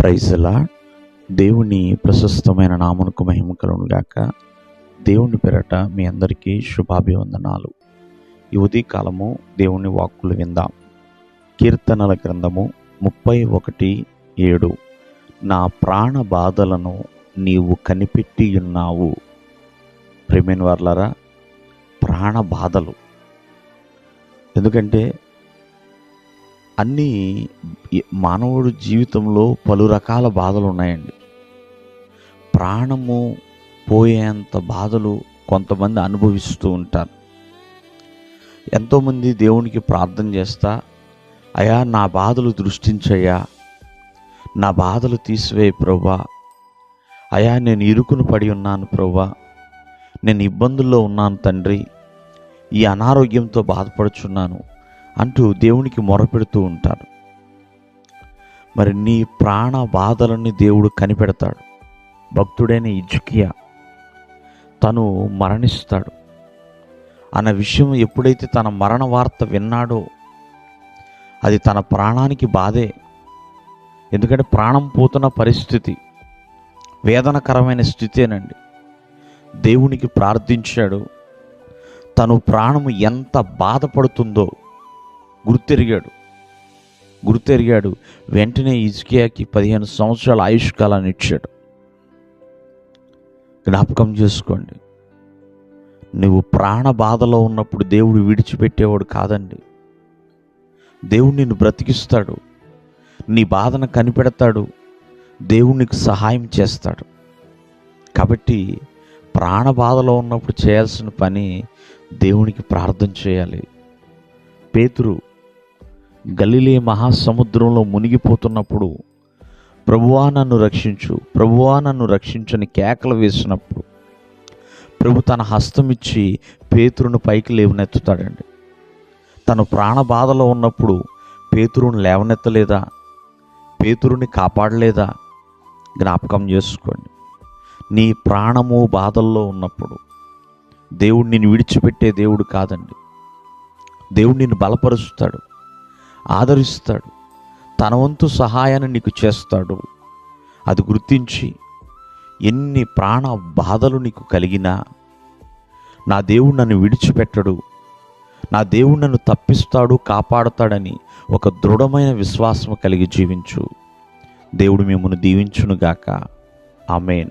ప్రైజ్లా దేవుని ప్రశస్తమైన నామనుకు మహిమ గాక. దేవుని పెరట మీ అందరికీ శుభాభివందనాలు. ఈ ఉదయకాలము దేవుని వాక్కులు విందాం. కీర్తనల గ్రంథము ముప్పై ఒకటి ఏడు. నా ప్రాణ బాధలను నీవు కనిపెట్టి ఉన్నావు. ప్రేమిన్ వర్లరా ప్రాణ బాధలు. ఎందుకంటే అన్నీ మానవుడు మానవుడి జీవితంలో పలు రకాల బాధలు ఉన్నాయండి. ప్రాణము పోయేంత బాధలు కొంతమంది అనుభవిస్తూ ఉంటారు. ఎంతోమంది దేవునికి ప్రార్థన చేస్తా అయా నా బాధలు దృష్టించయ్యా నా బాధలు తీసివేయి ప్రభా. అయా నేను ఇరుకును పడి ఉన్నాను ప్రభా. నేను ఇబ్బందుల్లో ఉన్నాను తండ్రి. ఈ అనారోగ్యంతో బాధపడుచున్నాను. అంటూ దేవునికి మొరపెడుతూ ఉంటారు మరి నీ ప్రాణ బాధలని దేవుడు కనిపెడతాడు. భక్తుడైన ఇజుకియా తను మరణిస్తాడు. అన్న విషయం ఎప్పుడైతే తన మరణ వార్త విన్నాడో అది తన ప్రాణానికి బాధే. ఎందుకంటే ప్రాణం పోతున్న పరిస్థితి వేదనకరమైన స్థితేనండి. దేవునికి ప్రార్థించాడు. తను ప్రాణము ఎంత బాధపడుతుందో గుర్తెరిగాడు. గుర్తెరిగాడు. వెంటనే ఇజ్కియాకి పదిహేను సంవత్సరాల ఆయుష్ కాలాన్ని ఇచ్చాడు. జ్ఞాపకం చేసుకోండి. నువ్వు ప్రాణ బాధలో ఉన్నప్పుడు దేవుడు విడిచిపెట్టేవాడు కాదండి. దేవుడు నిన్ను బ్రతికిస్తాడు. నీ బాధను కనిపెడతాడు. దేవుడు నీకు సహాయం చేస్తాడు. కాబట్టి ప్రాణ బాధలో ఉన్నప్పుడు చేయాల్సిన పని దేవునికి ప్రార్థన చేయాలి. పేతురు గలిలే మహాసముద్రంలో మునిగిపోతున్నప్పుడు ప్రభువా నన్ను రక్షించు ప్రభువా నన్ను రక్షించని కేకలు వేసినప్పుడు ప్రభు తన హస్తం ఇచ్చి పేతురును పైకి లేవనెత్తుతాడండి. తను ప్రాణ బాధలో ఉన్నప్పుడు పేతురుని లేవనెత్తలేదా? పేతురుని కాపాడలేదా? జ్ఞాపకం చేసుకోండి. నీ ప్రాణము బాధల్లో ఉన్నప్పుడు దేవుడు నిన్ను విడిచిపెట్టే దేవుడు కాదండి. దేవుడు నిన్ను బలపరుస్తాడు. ఆదరిస్తాడు. తన వంతు సహాయాన్ని నీకు చేస్తాడు. అది గుర్తించి ఎన్ని ప్రాణ బాధలు నీకు కలిగినా నా దేవుడు నన్ను విడిచిపెట్టడు. నా దేవుడు నన్ను తప్పిస్తాడు కాపాడుతాడని ఒక దృఢమైన విశ్వాసం కలిగి జీవించు. దేవుడు మిమ్మల్ని దీవించునుగాక. ఆమెన్.